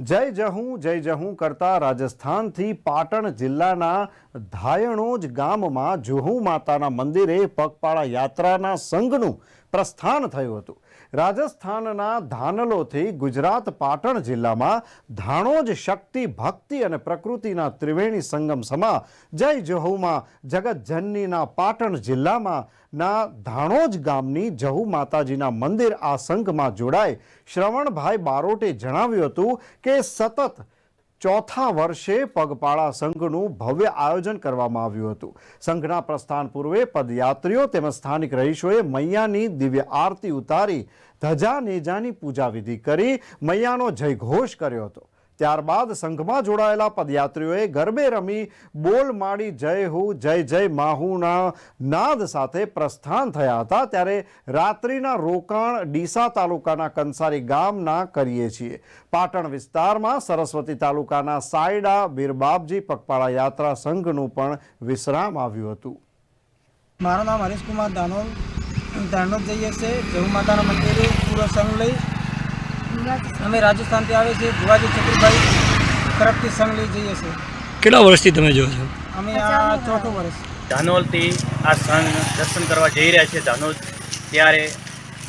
જય જહું જય જહું કરતા રાજસ્થાનથી પાટણ જિલ્લાના ધાયણોજ ગામમાં જુહુ માતાના મંદિરે પગપાળા યાત્રાના સંઘનું પ્રસ્થાન થયું હતું. રાજસ્થાનના ધાનલોથી ગુજરાત પાટણ જિલ્લામાં ધાણોજ શક્તિ, ભક્તિ અને પ્રકૃતિના ત્રિવેણી સંગમ સમા જય જહુમાં જગતજનનીના પાટણ જિલ્લામાં ના ધાણોજ ગામની જહુ માતાજીના મંદિર આ સંઘમાં જોડાય. શ્રવણભાઈ બારોટે જણાવ્યું હતું કે સતત ચોથા વર્ષે પગપાળા સંઘનું ભવ્ય આયોજન કરવામાં આવ્યું હતું. સંઘના પ્રસ્થાન પૂર્વે પદયાત્રીઓ તેમજ સ્થાનિક રહીશોએ મૈયાની દિવ્ય આરતી ઉતારી ધજા નેજાની પૂજા વિધિ કરી મૈયાનો જયઘોષ કર્યો હતો. ત્યારબાદ સંઘમાં જોડાયેલા પદયાત્રીઓએ ગરબે રમી બોલ માડી જય હુ, જય જય માહુના નાદ સાથે પ્રસ્થાન થયા હતા. ત્યારે રાત્રિના રોકાણ ડીસા તાલુકાના કંસારી ગામના કરીએ છીએ. પાટણ વિસ્તારમાં સરસ્વતી તાલુકાના સાયડા બીરબાપજી પગપાળા યાત્રા સંઘનું પણ વિશ્રામ આવ્યું હતું. મારું નામ હરીશકુમાર દાનોલ દાનોદ જઈએ છીએ જહુ માતાના મંદિરે પૂરો સંઘ લઈ અમે રાજસ્થાનથી આવે છે ભુવાજી ચતુરભાઈ તરફથી સંઘ લઈ જઈએ છીએ. કેટલા વર્ષથી તમે જો છો? અમે આ ચોથું વર્ષ. ધાનોલથી આ સંઘ દર્શન કરવા જઈ રહ્યા છે ધાનોલ. ત્યારે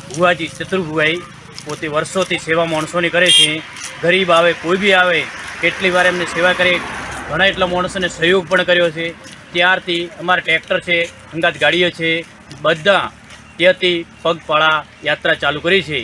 ભુવાજી ચતુર્ભુવાઈ પોતે વર્ષોથી સેવા માણસોની કરે છે. ગરીબ આવે કોઈ બી આવે કેટલી વાર એમને સેવા કરી ઘણા એટલા માણસોને સહયોગ પણ કર્યો છે. ત્યારથી અમારા ટ્રેક્ટર છે અંગાત ગાડીઓ છે બધા ત્યાંથી પગપાળા યાત્રા ચાલુ કરી છે.